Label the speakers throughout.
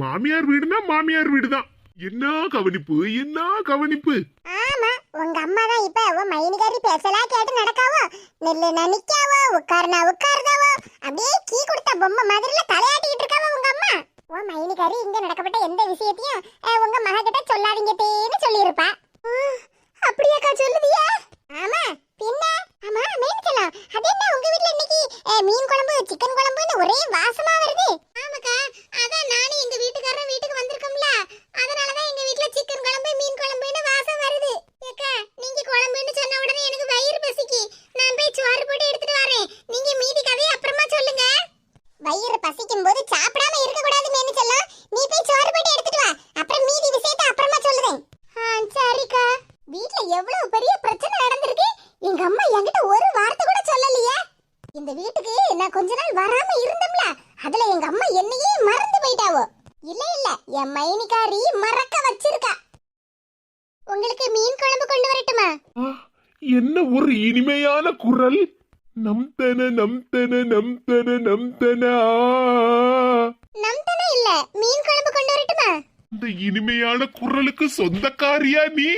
Speaker 1: மாமியார் வீடுனா மாமியார் வீடுதான். என்ன கவனிப்பு? என்ன கவனிப்பு?
Speaker 2: ஆமா உங்க அம்மா தான் இப்ப அவ மைனிகாரி பேசலா கேட்டு நடக்காவோ? நில்லுனா நிக்காவோ உட்காருனா உட்காருதாவோ? அப்படியே கீ கொடுத்த பொம்மை மாதிரில தலையாட்டிட்டு இருக்காவோ உங்க அம்மா? ஓ மைனிகாரி இங்க நடக்கப்பட்ட எந்த விஷயத்தையும் உங்க மக கிட்ட சொல்லாதீங்க தேன்னு சொல்லியிருப்பா. அப்படியாக்கா சொல்லுதியா? ஆமா பின்ன? ஆமா மேனிக்கலாம் அது என்ன உங்க வீட்ல இன்னைக்கு மீன் குழம்பு சிக்கன் குழம்புன்னு ஒரே வாசமா வருது ஆமாக்கா அதான் நானும் எங்க வீட்டுக்காரர் வீட்டுக்கு வந்திருக்கோம்ல அதனாலதான் எங்க வீட்ல சிக்கன் குழம்பு மீன் குழம்புன்னு வாசம் வருது ஏக்கா நீங்க குழம்புன்னு சொன்ன உடனே எனக்கு வயிறு பசிக்கு நான் போய் சோறு போட்டு எடுத்துட்டு வரேன் நீங்க மீதி கதையை அப்புறமா சொல்லுங்க வயிறு பசிக்கும் போது சாப்பிடாம இருக்க கூடாது மேனு செல்லம் நீ போய் சோறு போட்டு எடுத்துட்டு வா அப்புறம் மீதி விஷயத்தை அப்புறமா சொல்லுறேன் சரிக்கா வீட்ல எவ்வளவு பெரிய பிரச்சனை நடந்திருக்கு எங்க அம்மா என்கிட்ட ஒரு வார்த்தை கூட சொல்லலையே இந்த வீட்டுக்கு நான் கொஞ்ச நாள் வராம இருந்தோம்ல அதுல எங்க அம்மா என்னையே மறந்து போயிட்டாவோ. இல்ல இல்ல என் மைனிகாரி மறக்க வச்சிருக்கா. உங்களுக்கு மீன் குழம்பு கொண்டு வரட்டுமா?
Speaker 1: என்ன ஒரு இனிமையான குரல்? நம் தன நம் தன நம் தன நம் தன. ஆ.
Speaker 2: நம்தனே இல்ல மீன் குழம்பு கொண்டு வரட்டுமா?
Speaker 1: இந்த இனிமையான குரலுக்கு சொந்தக்காரியா நீ?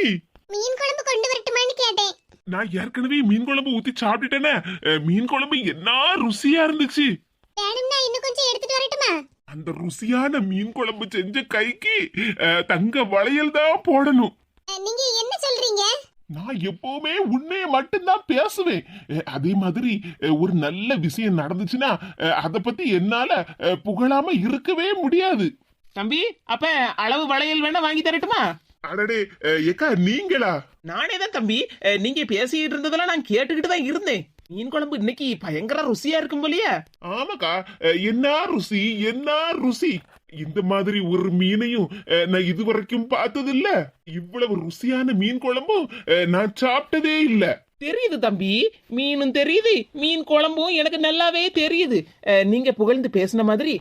Speaker 2: மீன் குழம்பு கொண்டு வரட்டுமான்னு கேட்டேன்.
Speaker 1: நான் ஏற்கனவே மீன் குழம்பு ஊத்தி சாப்பிட்டுட்டேனே. மீன் குழம்பு என்ன ருசியா இருந்துச்சு.
Speaker 2: வேணும்னா இன்னும் கொஞ்சம் எடுத்துட்டு வரட்டுமா?
Speaker 1: அந்த ருசியான மீன் குழம்பு செஞ்ச கைக்கு தங்க வளையல் தான் போடணும்.
Speaker 2: நீங்க என்ன சொல்றீங்க?
Speaker 1: நான் எப்பவுமே உண்மைய மட்டும்தான் பேசுவேன். அதே மாதிரி ஒரு நல்ல விஷயம் நடந்துச்சுன்னா அத பத்தி என்னால புகழாம இருக்கவே முடியாது.
Speaker 3: தம்பி அப்ப அளவு வளையல் வேணா வாங்கி தரட்டுமா?
Speaker 1: அடடே ஏக்கா நீங்களா?
Speaker 3: நானே தான் தம்பி. நீங்க பேசிட்டு இருந்ததெல்லாம் நான் கேட்டுக்கிட்டு தான் இருந்தேன். மீன் குழம்பு இன்னைக்கு பயங்கர ருசியா இருக்கும் போலயே.
Speaker 1: ஆமாக்கா என்ன ருசி என்ன ருசி? இந்த மாதிரி ஒரு மீனையும் நான் இதுவரைக்கும் பார்த்தது இல்ல இவ்வளவு ருசியான மீன் குழம்பும் நான் சாப்பிட்டதே இல்ல.
Speaker 3: தெரியுது தம்பி. மீனும் தெரியுது மீன் குழம்பும் எனக்கு நல்லாவே தெரியுது. நீங்க புகழ்ந்து பேசின மாதிரி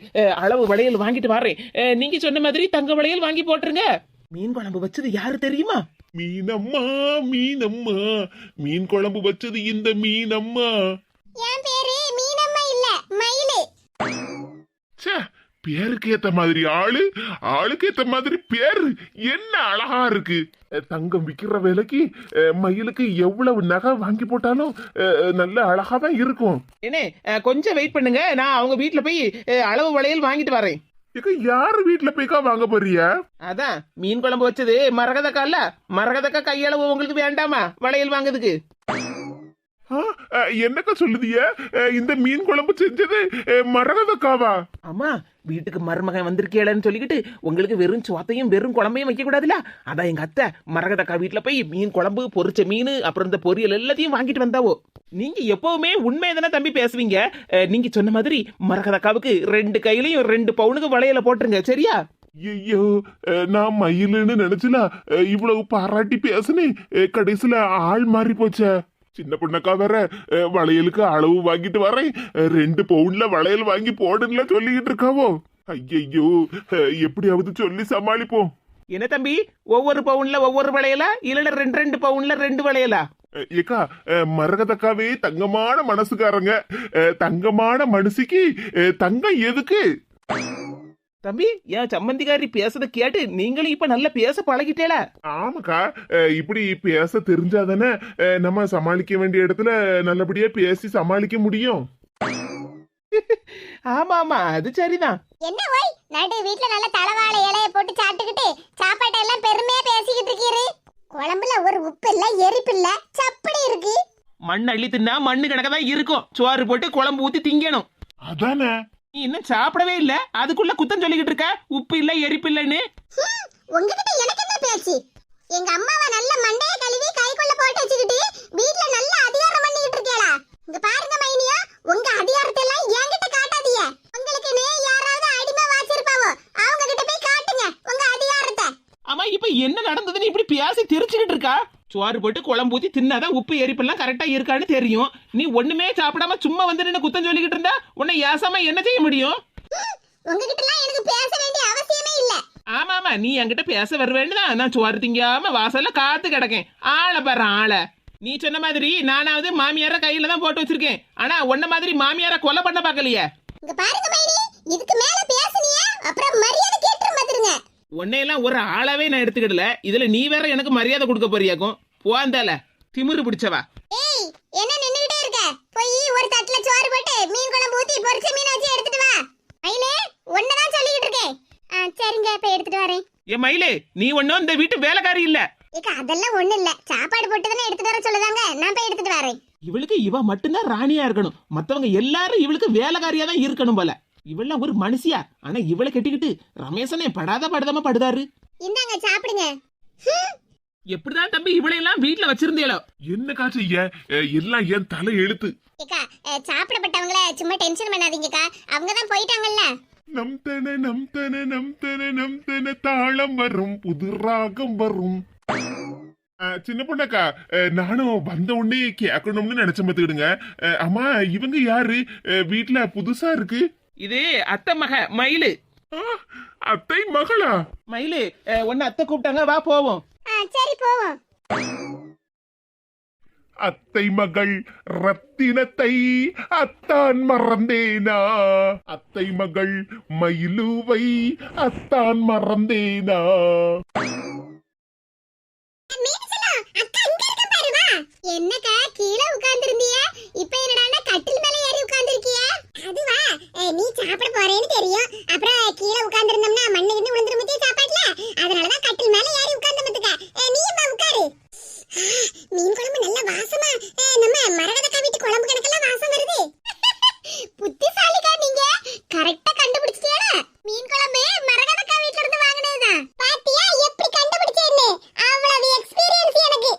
Speaker 3: அளவு வளையல் வாங்கிட்டு வரேன். நீங்க சொன்ன மாதிரி தங்க வளையல் வாங்கி போட்டுருங்க. மீன் குழம்பு வச்சது யாரு தெரியுமா?
Speaker 1: மீனம்மா மீனம்மா. மீன் குழம்பு வச்சது இந்த மீனம்மா.
Speaker 2: என் பேரு மீனம்மா இல்ல மயிலு.
Speaker 1: ச்சே பேருக்கு ஏத்த மாதிரி ஆளு ஆளுக்கு ஏத்த மாதிரி பேரு. என்ன அழகா இருக்கு. அஹ், தங்கம் விக்கிற விலைக்கு அஹ், மயிலுக்கு எவ்வளவு நகை வாங்கி போட்டாலும் அஹ், நல்ல அழகா தான் இருக்கும்.
Speaker 3: என்ன கொஞ்சம் வெயிட் பண்ணுங்க. நான் அவங்க வீட்ல போய் அஹ், அளவு வளையல் வாங்கிட்டு வரேன்.
Speaker 1: இக்க யாரு வீட்ல போய்க்கா வாங்க போறிய?
Speaker 3: அதான் மீன் குழம்பு வச்சது மரகதக்கா இல்ல மரகதக்கா கையளவு உங்களுக்கு வேண்டாமா? வளையல் வாங்குறதுக்கு.
Speaker 1: என்னக்கா சொல்லுதிய இந்த மீன் குழம்பு செஞ்சது மரகதக்காவா
Speaker 3: ஆமா வீட்டுக்கு மருமகன் வந்திருக்கேளன்னு சொல்லிக்கிட்டு உங்களுக்கு வெறும் சோத்தையும் வெறும் குழம்பையும் வைக்க கூடாதுல அதான் எங்க அத்தை மரகதக்கா வீட்டுல போய் மீன் குழம்பு பொரிச்ச மீன் அப்புறம் இந்த பொரியல் எல்லாத்தையும் வாங்கிட்டு வந்தாவோ? நீங்க எப்பவுமே உண்மையை தானே தம்பி பேசுவீங்க? நீங்க சொன்ன மாதிரி மரகதக்காவுக்கு ரெண்டு கையிலயும் ரெண்டு பவுனுக்கு வளையல போட்டுருங்க சரியா?
Speaker 1: ஐயோ நான் மயிலுன்னு நினைச்சுல இவ்வளவு பாராட்டி பேசுனேன் கடைசியில ஆள் மாறி போச்சே. சின்ன பொண்ணக்கா வேற வளையலுக்கு அளவு வாங்கிட்டு வரேன். ரெண்டு பவுன்ல வளையல் வாங்கி போடுன்னு சொல்லிக்கிட்டு இருக்காவோ? ஐயையோ எப்படியாவது சொல்லி சமாளிப்போம்.
Speaker 3: என்ன தம்பி? ஒவ்வொரு பவுன்ல ஒவ்வொரு வளையலா? இல்ல ரெண்டு ரெண்டு பவுன்ல ரெண்டு வளையலா?
Speaker 1: ஏக்கா மரகதக்காவே தங்கமான மனசுக்காரங்க. தங்கமான மனசுக்கு தங்கம் எதுக்கு?
Speaker 3: தம்பி என் சம்மந்திக்காரி பேசுறத கேட்டு நீங்களும் இப்ப நல்லா பேச பழகிட்டேல.
Speaker 1: ஆமாக்கா இப்படி பேச தெரிஞ்சாதானே நம்ம சமாளிக்க வேண்டிய இடத்துல நல்லபடியா பேசி சமாளிக்க முடியும்.
Speaker 3: ஆமா ஆமா அது சரிதான்.
Speaker 2: என்ன ஓய் நடு வீட்ல நல்ல தலவாழை இலைய போட்டு சாப்பிட்டுக்கிட்டு சாப்பாட்டை எல்லாம் பெருமையா பேசிக்கிட்டு இருக்கீரு. குழம்புல ஒரு உப்பு இல்ல எரிப்பு இல்ல சப்படி இருக்கு.
Speaker 3: மண் அள்ளி தின்னா மண்ணு கணக்க தான் இருக்கும். சோறு போட்டு குழம்பு ஊத்தி திங்கணும்.
Speaker 1: அதானே?
Speaker 3: நீ இன்னும் சாப்பிடவே இல்ல? அதுக்குள்ள குத்தம் சொல்லிக்கிட்டு இருக்க? உப்பு இல்ல எரிப்பு இல்லன்னு.
Speaker 2: உங்ககிட்ட எனக்கு என்ன பேச்சு? எங்க அம்மாவை நல்ல மண்டைய கழுவி கைக்குள்ள போட்டு வச்சுக்கிட்டு வீட்ல நல்ல அதிகாரம் பண்ணிக்கிட்டு இருக்கேளா இங்க பாருங்க மைனியா உங்க அதிகாரத்தை எல்லாம் என்கிட்ட காட்டாதீங்க. உங்களுக்குன்னு யாராவது அடிமை வாச்சிருப்பாவோ அவங்க கிட்ட போய் காட்டுங்க உங்க அதிகாரத்தை.
Speaker 3: ஆமா இப்ப என்ன நடந்ததுன்னு இப்படி பேசி தெரிச்சுக்கிட்டு இருக்கா? சோறு போட்டு குழம்பு ஊத்தி தின்னாதான் உப்பு எரிப்பெல்லாம் கரெக்டா இருக்கான்னு தெரியும். நீ ஒண்ணுமே சாப்பிடாம சும்மா வந்து நின்னு குத்தம் சொல்லிக்கிட்டு இருந்தா உன்னை ஏசாம என்ன செய்ய முடியும்?
Speaker 2: உங்ககிட்ட எல்லாம் எனக்கு பேச வேண்டிய அவசியமே இல்ல.
Speaker 3: ஆமா ஆமா நீ என்கிட்ட பேச வருவேன்னுதான் நான் சோறு திங்காம வாசல்ல காத்து கிடக்கேன். ஆளை பாரு ஆளை. நீ சொன்ன மாதிரி நானாவது மாமியார கையில தான் போட்டு வச்சிருக்கேன். ஆனா உன்ன மாதிரி மாமியார கொலை பண்ண பார்க்கலையே.
Speaker 2: இங்க பாருங்க மைனி. இதுக்கு மேல பேசுனியா.
Speaker 3: உன்னையெல்லாம் ஒரு ஆளாவே நான் எடுத்துக்கிடல. இதுல நீ வேற எனக்கு மரியாதை கொடுக்க போறியாக்கும். போந்தால திமிரு பிடிச்சவா.
Speaker 2: ஏய் என்ன போய் ஒரு தட்டுல சோறு போட்டு மீன் குழம்பு ஊத்தி பொரிச்ச மீன் வச்சு எடுத்துட்டு வா. மயிலே ஒன்னதான் சொல்லிட்டு இருக்கேன் ஆ சரிங்க இப்ப எடுத்துட்டு வரேன்.
Speaker 3: என் மயிலே நீ ஒன்னும் இந்த வீட்டு வேலைக்காரி இல்ல.
Speaker 2: ஏக்கா அதெல்லாம் ஒண்ணு இல்ல. சாப்பாடு போட்டு தானே எடுத்துட்டு வர சொல்லுதாங்க. நான் போய் எடுத்துட்டு வரேன்.
Speaker 3: இவளுக்கு இவ மட்டும்தான் ராணியா இருக்கணும். மத்தவங்க எல்லாரும் இவளுக்கு வேலைக்காரியா தான் இருக்கணும் போல. இவெல்லாம் ஒரு மனுஷியா? ஆனா இவளை கட்டிக்கிட்டு ரமேசனே படாத படுதாம படுதாரு.
Speaker 2: இந்தாங்க சாப்பிடுங்க.
Speaker 3: எப்படிதான் தம்பி இவளையெல்லாம் வீட்டுல வச்சிருந்தேளோ?
Speaker 1: என்னக்கா செய்ய அஹ், எல்லாம் என் தலை எழுத்து.
Speaker 2: ஏக்கா சாப்பிடப்பட்டவங்கள சும்மா டென்ஷன் பண்ணாதீங்கக்கா. அவங்க தான் போயிட்டாங்கல்ல.
Speaker 1: நம் தன நம் தன நம் தன நம் தன தாளம் வரும் புது ராகம் வரும். சின்ன பொண்ணக்கா நானும் வந்த உடனே கேட்கணும்னு நினைச்ச பார்த்துக்கிடுங்க. அம்மா இவங்க யாரு? வீட்ல புதுசா இருக்கு.
Speaker 3: இது அத்தை மக மயிலு.
Speaker 1: அத்தை மகளா?
Speaker 3: மயிலு ஒன்னு அத்தை கூப்பிட்டாங்க வா போவோம்.
Speaker 2: சரி போவோம்.
Speaker 1: அத்தை மகள் ரத்தினத்தை அத்தான் மறந்தேனா? அத்தை மகள் மயிலுவை அத்தான் மறந்தேனா?
Speaker 2: என்னக்கா கீழே உட்கார்ந்திருந்திய இப்ப என்னடா கட்டில் மேல ஏறி உட்கார்ந்திருக்கிய அதுவா அஹ், நீ சாப்பிட போறேன்னு தெரியும். அப்புறம் கீழே உட்கார்ந்திருந்தோம்னா மண்ணு கிண்ணு விழுந்துரும் பத்தியா சாப்பாட்டுல? அதனாலதான் கட்டில் மேல ஏறி உட்கார்ந்த பத்துக்க. நீயும் வா உட்காரு. மீன் குழம்பு நல்ல வாசமா. நம்ம மரகத வீட்டு குழம்பு கணக்கெல்லாம் வாசம் வருது புத்திசாலிக்கா நீங்க கரெக்டா கண்டுபிடிச்சிட்டியா மீன் குழம்பு மரகதக்கா வீட்ல இருந்து வாங்குனதுதான் பாத்தியா எப்படி கண்டுபிடிச்சேன்னு அவ்வளவு எக்ஸ்பீரியன்ஸ் எனக்கு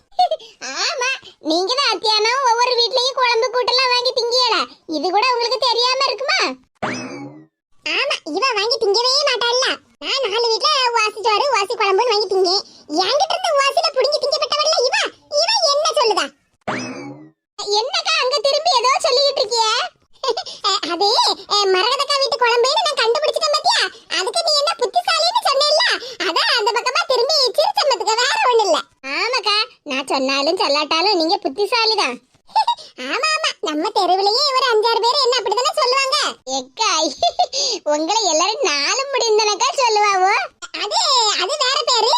Speaker 2: ஆமா நீங்க தான் அத்தியானம் ஒவ்வொரு வீட்லயும் குழம்பு கூட்டெல்லாம் வாங்கி திங்கியல இது கூட உங்களுக்கு தெரியாம இருக்குமா ஆமா இவ வாங்கி திங்கவே மாட்டாள்ல நான் நாலு வீட்ல வாசி சோறு வாசி குழம்புன்னு வாங்கி திங்க என்கிட்ட இருந்து வாசில புடிங்கி திங்கப்பட்டவள்ல இவ இவ என்ன சொல்லுதா என்னக்கா அங்க திரும்பி ஏதோ சொல்லிட்டு இருக்கிய அது அஹ், மரகதக்கா வீட்டு குழம்புன்னு நான் கண்டுபிடிச்சிட்டேன் பாத்தியா அதுக்கு நீ என்ன புத்திசாலின்னு சொன்னேல்ல அதான் அந்த பக்கமா திரும்பி சிரிச்சம்பத்துக்கு வேற ஒண்ணு இல்ல ஆமாக்கா நான் சொன்னாலும் சொல்லாட்டாலும் நீங்க புத்திசாலிதான். ஆமா ஆமா. நம்ம தெருவிலேயே ஒரு அஞ்சாறு பேர் என்ன அப்படிதானே சொல்லுவாங்க? எக்கா உங்களை எல்லாரும் நாலு முடிந்தனக்கா சொல்லுவாவோ? அது அது வேற பேரு.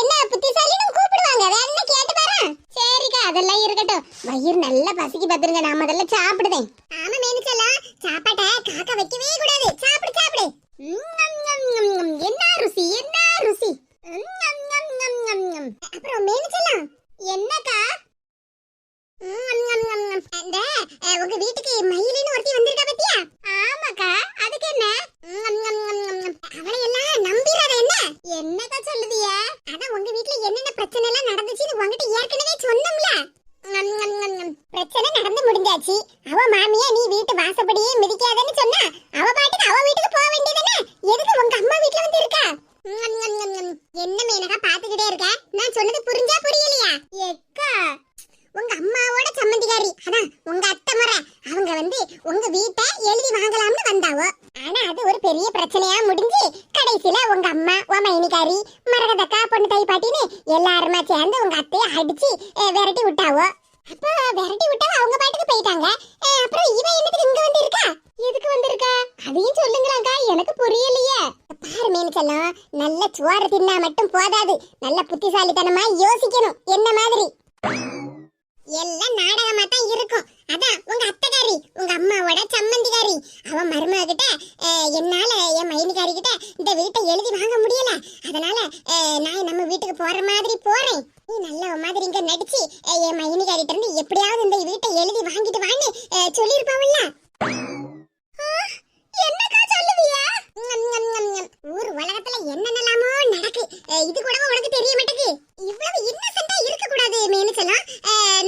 Speaker 2: என்ன புத்திசாலின்னு கூப்பிடுவாங்க. வேற என்ன கேட்டு பாரு. சரிக்கா அதெல்லாம் இருக்கட்டும். வயிறு நல்லா பசிக்கு பத்துருங்க நான் முதல்ல சாப்பிடுதேன். ஆமா மேனிச்சலாம் சாப்பாட்டை காக்க வைக்கவே கூடாது. சாப்பிடு சாப்பிடு ம், ஞம், ஞம், ஞம், ஞம். என்ன ருசி என்ன ருசி ம், ஞம், ஞம், ஞம், ஞம், ஞம். அப்புறம் மேனிச்சலாம் என்னக்கா ம், ஞம், ஞம், ஞம், ஞம். அந்த அஹ், உங்க வீட்டுக்கு மயிலுன்னு ஒருத்தி வந்திருக்கா பத்தியா ஆமாக்கா அதுக்கு என்ன ம், ஞம், ஞம், ஞம், ஞம், ஞம். அவளை எல்லாம் நம்பிராத என்ன என்னக்கா சொல்லுதிய அதான் உங்க வீட்ல என்னென்ன பிரச்சனை எல்லாம் நடந்துச்சுன்னு உங்ககிட்ட ஏற்கனவே சொன்னோம்ல ஞம், ஞம், ஞம், ஞம். பிரச்சனை நடந்து முடிஞ்சாச்சு அவ மாமியா நீ வீட்டு வாசப்படியே மிதிக்காதன்னு சொன்னா அவ பாட்டுக்கு அவ வீட்டுக்கு போக வேண்டியதானே எதுக்கு உங்க அம்மா வீட்ல வந்து இருக்கா ஞம், ஞம், ஞம், ஞம். என்ன மேனகா பாத்துக்கிட்டே இருக்க நான் சொன்னது புரிஞ்சா புரியலையா எக்கா உங்க அம்மாவோட சம்மந்திகாரி அதான் உங்க அத்தை முறை அவங்க வந்து உங்க வீட்டை எழுதி வாங்கலாம்னு வந்தாவோ ஆனா அது ஒரு பெரிய பிரச்சனையா முடிஞ்சு கடைசியில உங்க அம்மா உன் மைனிகாரி மரகதக்கா பொண்ணு தை பாட்டின்னு எல்லாருமா சேர்ந்து உங்க அத்தைய அடிச்சு அஹ், விரட்டி விட்டாவோ? அப்ப விரட்டி விட்டா அவங்க பாட்டுக்கு போயிட்டாங்க. அப்புறம் இவ என்னத்துக்கு இங்க வந்து இருக்கா எதுக்கு வந்திருக்கா? அதையும் சொல்லுங்களாக்கா எனக்கு புரியலையே. பாரு மீன் நல்ல சுவாறு தின்னா மட்டும் போதாது. நல்ல புத்திசாலித்தனமா யோசிக்கணும் என்ன மாதிரி? எல்லாம் நாடகமா தான் இருக்கும். அதான் உங்க அத்தைக்காரி உங்க அம்மாவோட சம்மந்திக்காரி. அவ மருமக கிட்ட என்னால என் மைனிக்காரி கிட்ட இந்த வீட்டை எழுதி வாங்க முடியல. அதனால நான் நம்ம வீட்டுக்கு போற மாதிரி போறேன். நீ நல்ல மாதிரி இங்க நடிச்சு என் மைனிகாரிட்ட இருந்து எப்படியாவது இந்த வீட்டை எழுதி வாங்கிட்டு வான்னு அஹ், என்னக்கா சொல்லுவியா? ஊர் உலகத்துல என்னென்னலாமோ நடக்கு. இது கூட உனக்கு தெரிய மாட்டேங்கு இவ்வளவு இன்னசென்ட்டா இருக்க கூடாது மேனுச்சலாம்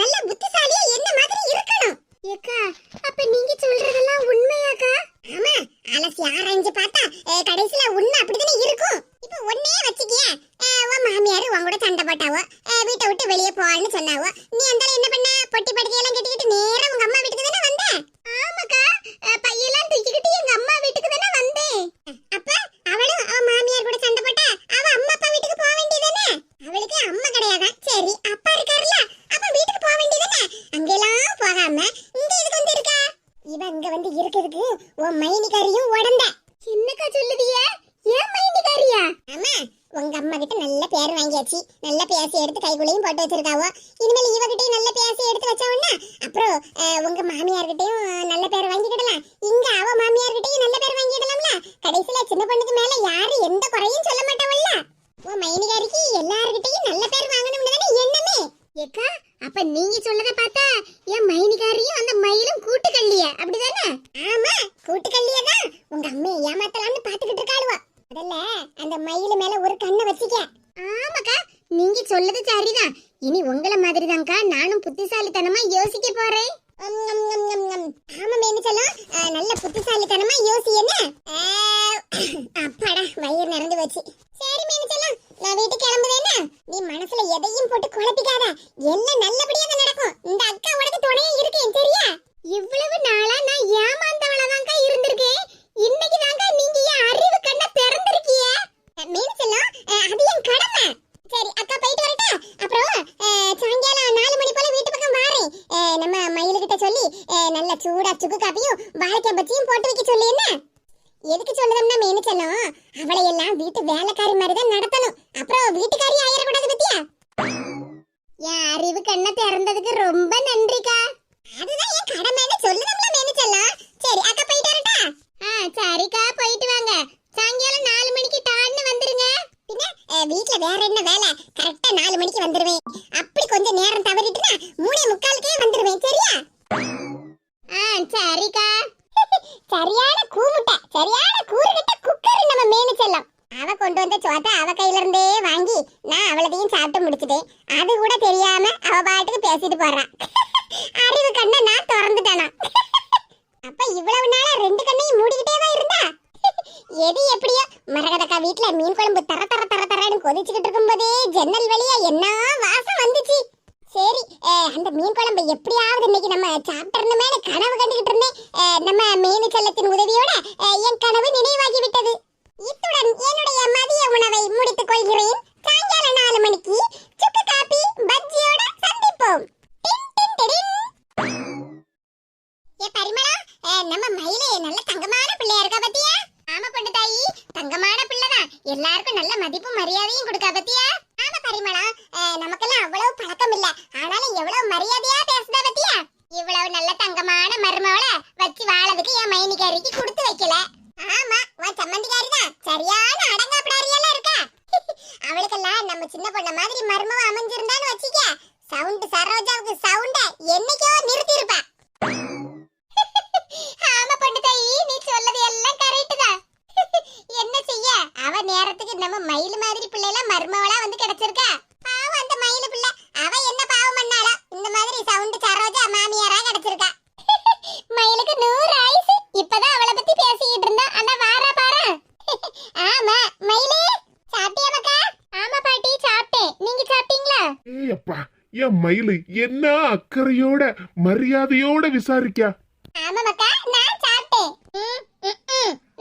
Speaker 2: நல்ல புத்திசாலியா என்ன மாதிரி இருக்கணும்? ஏக்கா அப்ப நீங்க சொல்றதெல்லாம் உண்மையாக்கா? ஆமா அலசி ஆராய்ஞ்சு பார்த்தா கடைசியில உண்மை அப்படிதானே இருக்கும். இப்ப ஒன்னே வச்சுக்கிய. உன் மாமியார் உன் கூட சண்டை போட்டாவோ? அஹ், சொன்னாவோ? நீ அந்த என்ன பண்ண பொட்டி படுக்கையெல்லாம் கட்டிக்கிட்டு நேரா உங்க அம்மா வீட்டுக்கு தானே வந்த ஆமாக்கா அஹ், பையெல்லாம் தூக்கிக்கிட்டு எங்க அம்மா வீட்டுக்கு தானே வந்தேன் அப்ப அவளும் அவ மாமியார் கூட சண்டை போட்டா அவ அம்மா அப்பா வீட்டுக்கு போக வேண்டியதானே அவளுக்கு அம்மா கிடையாதா சரி அப்பா இருக்காருல்ல அப்ப வீட்டுக்கு போக வேண்டியதானே அங்கெல்லாம் போகாம இங்க எதுக்கு வந்து இருக்கா இவ இங்க வந்து உங்க அம்மா கிட்ட நல்ல பேர் வாங்கியாச்சு. நல்ல பேசி எடுத்து கைக்குள்ளேயும் போட்டு வச்சிருக்காவோ. இனிமேல் இவகிட்டையும் நல்ல பேசி எடுத்து வச்சோம்னா அப்புறம் உங்க மாமியார்கிட்டயும் நல்ல பேர் வாங்கிக்கிடலாம். இங்க அவ மாமியார்கிட்டயும் நல்ல பேர் வாங்கிடலாம்ல கடைசியில சின்ன பொண்ணுக்கு மேல யாரு எந்த குறையும் சொல்ல மாட்டாவல்ல? ஓ மைனிகாரிக்கு எல்லார்கிட்டையும் நல்ல பேர் வாங்கணும்னு தானே எண்ணமே. ஏக்கா அப்ப நீங்க சொல்லத பார்த்தா என் மைனிகாரியும் அந்த மயிலும் கூட்டுக்கல்லிய அப்படிதானே? ஆமா கூட்டுக்கல்லிய தான் உங்க அம்மையை ஏமாத்தலாம்னு அந்த மயிலு மேல ஒரு கண்ணை வச்சுக்க. ஆமாக்கா நீங்க சொல்லது சரிதான். இனி உங்கள மாதிரி தான்க்கா நானும் புத்திசாலித்தனமா யோசிக்க போறேன். ஆமா மேனிச்சலம் நல்ல புத்திசாலித்தனமா யோசி என்ன? அப்பாடா வயிறு நிறைஞ்சு வச்சு சரி மேனிச்சலம் நான் வீட்டுக்கு கிளம்புறேன்னா நீ மனசுல எதையும் போட்டு குழப்பிக்காத. எல்லாம் நல்லபடியாக நடக்கும். இந்த அக்கா உனக்கு துணையா இருக்கேன் சரியா? இவ்வளவு நாளா நான் ஏமாந்தவளதான்க்கா இருந்திருக்கேன். இன்னைக்கு தாங்க நீங்க என் அறிவு கண்ண திறந்திருக்கீங்க மீன்செல்லாம் அது என் கடமை சரி அக்கா போயிட்டு வரட்டா அப்புறம் அஹ், சாயங்காலம் நாலு மணி போல வீட்டு பக்கம் வாரேன் அஹ், நம்ம மயிலுகிட்ட சொல்லி அஹ், நல்ல சூடா சுக்கு காப்பியும் வாழைக்காய் பச்சியும் போட்டு வைக்க சொல்லி என்ன எதுக்கு சொல்லுதம்னா மேனு செல்லம் அவளை எல்லாம் வீட்டு வேலைக்காரி மாதிரி தான் நடத்தணும் அப்புறம் வீட்டுக்காரி ஆயிடக்கூடாது பத்தியா என் அறிவு கண்ணை திறந்ததுக்கு ரொம்ப நன்றிக்கா அதுதான் என் கடமைன்னு சொல்லுதம்ல மேனு செல்லம் சரி அக்கா போயிட்டு வரட்டா ஆ சரிக்கா போயிட்டு வாங்க சாயங்காலம் நாலு மணிக்கு டான்னு வந்துருங்க பின்ன அஹ், வீட்ல வேற என்ன வேலை கரெக்டா நாலு மணிக்கு வந்துருவேன். அப்படி கொஞ்சம் நேரம் தவறிட்டுனா மூணே முக்காலுக்கே வந்துருவேன் சரியா? ஆ சரிக்கா. சரியான கூமுட்டை சரியான கூறுகிட்ட குக்கர் நம்ம மேனு செல்லம். அவ கொண்டு வந்த சோத்தை அவ கையில இருந்தே வாங்கி நான் அவளதையும் சாப்பிட்டு முடிச்சிட்டேன். அது கூட தெரியாம அவ பாட்டுக்கு பேசிட்டு போறான் அறிவு கண்ணை நான் திறந்துட்டேனா? அப்ப இவ்வளவு நாளா ரெண்டு கண்ணையும் மூடிக்கிட்டேதான் இருந்தா? எது எப்படியோ மரகதக்கா வீட்டுல மீன் குழம்பு தர கொதிச்சுக்கிட்டு இருக்கும்போதே ஜன்னல் வழியா என்ன வாசம் வந்துச்சு. சரி அந்த மீன் குழம்பு எப்படியாவது இன்னைக்கு நம்ம சாப்பிட்டறணுமே கனவு கண்டுகிட்டு இருந்தேன். நம்ம மீனு செல்லத்தின் உதவியோட என் கனவு நினைவாகி விட்டது இத்துடன் என்னுடைய மதிய உணவை முடித்துக் கொள்கிறேன். சாயங்காலம் நாலு மணிக்கு சுக்கு காப்பி பஜ்ஜியோட சந்திப்போம். ஏ பரிமளா அஹ், நம்ம மயிலே நல்ல தங்கமான பிள்ளையா இருக்கா பத்தியா? ஆமா பொண்ணு தாயி. தங்கமான பிள்ளை எல்லாருக்கும் நல்ல மதிப்பு மரியாதையும் கொடுக்க பத்தியா? ஆமா பரிமளா. நமக்கெல்லாம் அவ்வளவு பழக்கம் இல்ல. ஆனாலும் எவ்வளவு மரியாதையா பேசுதா பத்தியா? இவ்வளவு நல்ல தங்கமான மருமவள வச்சு வாழதுக்கு என் மைனிகாரிக்கு கொடுத்து வைக்கல. ஆமா உன் சம்மந்திகாரி தான் சரியான அடங்காப்பிடாரியெல்லாம் இருக்கா. அவளுக்கெல்லாம் நம்ம சின்ன பொண்ண மாதிரி மருமவ அமைஞ்சிருந்தான்னு வச்சுக்க சவுண்ட் சரோஜாவுக்கு சவுண்ட என்னைக்கோ நிறுத்தி இருப்பா ஆமா பொண்ணு தாயி நீ சொல்லது எல்லாம் கரெக்ட் தான் என்ன செய்ய அவ நேரத்துக்கு நம்ம மயில் மாதிரி பிள்ளைலாம் மருமவளா கிடைச்சிருக்கா பாவம் அந்த மயில் பிள்ளை. அவ என்ன பாவம் பண்ணாளோ? இந்த மாதிரி சவுண்ட் சரோஜா மாமியாரா கிடைச்சிருக்கா. மயிலுக்கு நூறு ஆயுசு இப்பதான் அவளை பத்தி பேசிக்கிட்டு இருந்தா. அந்த வாரா பாரு. ஆமா மயிலே. சாப்பிட்டியா மக்கா? ஆமா பாட்டி சாப்பிட்டேன். நீங்க சாப்பிட்டீங்களா?
Speaker 1: ஏய் அப்பா என் மயிலு என்ன அக்கறையோட மரியாதையோட விசாரிக்கா?
Speaker 2: ஆமா மக்கா நான் சாப்பிட்டேன்.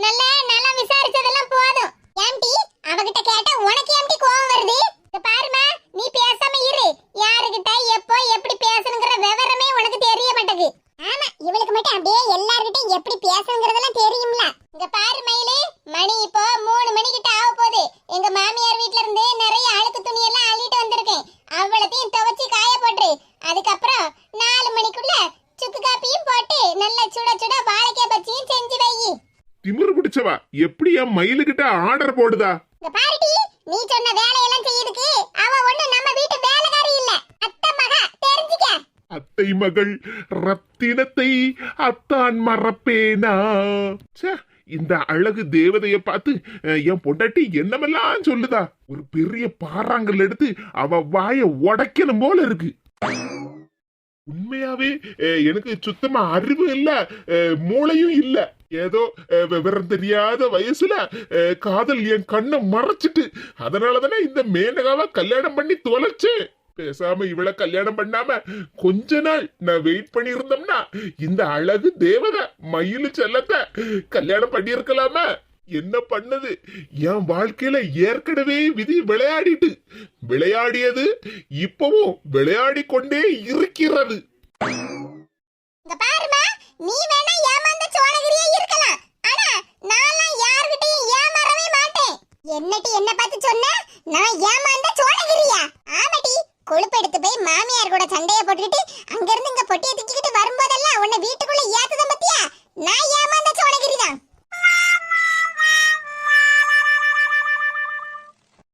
Speaker 2: நல்லா நல்லா விசாரிச்சதெல்லாம் போதும். ஏம்டி அவகிட்ட கேட்டா உனக்கு ஏம்டி கோவம் வருது? பாருமா நீ பேசாம இரு. யாருகிட்ட எப்போ எப்படி பேசணுங்கிற விவரமே உனக்கு தெரிய மாட்டேங்குது. ஆமா இவளுக்கு மட்டும் அப்படியே எல்லார்கிட்டயும் எப்படி பேசணுங்கிறதெல்லாம் தெரியும்ல. இங்க பாரு மயிலே. மணி இப்போ மூணு மணிக்கிட்ட ஆக போகுது. எங்க மாமியார் வீட்ல இருந்து நிறைய அழுக்கு துணி எல்லாம் அள்ளிட்டு வந்திருக்கேன். அவ்வளத்தையும் துவைச்சு காய போட்டு அதுக்கப்புறம் நாலு மணிக்குள்ள சுக்கு காப்பியும் போட்டு நல்ல சுட சுட வாழைக்காய் பச்சியும் செஞ்சு வை.
Speaker 1: திமிரு பிடிச்சவா? எப்படி என் மயிலுகிட்ட ஆர்டர் போடுதா?
Speaker 2: இங்க பாருடி நீ சொன்ன வேலையெல்லாம் செய்யறதுக்கு அவ ஒண்ணு நம்ம வீட்டு வேலைக்காரி இல்ல. அத்தை மக தெரிஞ்சுக்க.
Speaker 1: அத்தை மகள் ரத்தினத்தை அத்தான் மறப்பேனா? ச்சே இந்த அழகு தேவதைய பார்த்து என் பொண்டாட்டி என்னமெல்லாம் சொல்லுதா? ஒரு பெரிய பாறாங்கல் எடுத்து அவ வாய உடைக்கணும் போல இருக்கு. உண்மையாவே எனக்கு சுத்தமா அறிவு இல்ல மூளையும் இல்லை. ஏதோ விவரம் தெரியாத வயசுல காதல் என் கண்ணை மறைச்சிட்டு அதனாலதானே இந்த மேனகாவை கல்யாணம் பண்ணி தொலைச்சேன். பேசாம இவளை கல்யாணம் பண்ணாம கொஞ்ச நாள் நான் வெயிட் பண்ணி இருந்தோம்னா இந்த அழகு தேவதை மயிலு செல்லத்தை கல்யாணம் பண்ணியிருக்கலாமா. என்ன பண்ணுது? என் வாழ்க்கையில ஏற்கனவே விதி விளையாடிட்டு விளையாடியது இப்பவும் விளையாடி கொண்டே இருக்கிறது
Speaker 2: நீ வேணா இருக்கலாம். ஆனா நான்லாம் யார்கிட்டயும் ஏமாறவே மாட்டேன். என்னட்டி என்ன பார்த்து சொன்ன? நான் ஏமாந்தா சோழகிரியா? ஆமாட்டி கொழுப்பு எடுத்து போய் மாமியார் கூட சண்டைய போட்டுக்கிட்டு அங்க இருந்து இங்க பொட்டியை தூக்கிக்கிட்டு வரும்போதெல்லாம் உன்னை வீட்டுக்குள்ள ஏத்துதான் பத்தியா? நான் ஏமாந்தா சோழகிரி தான்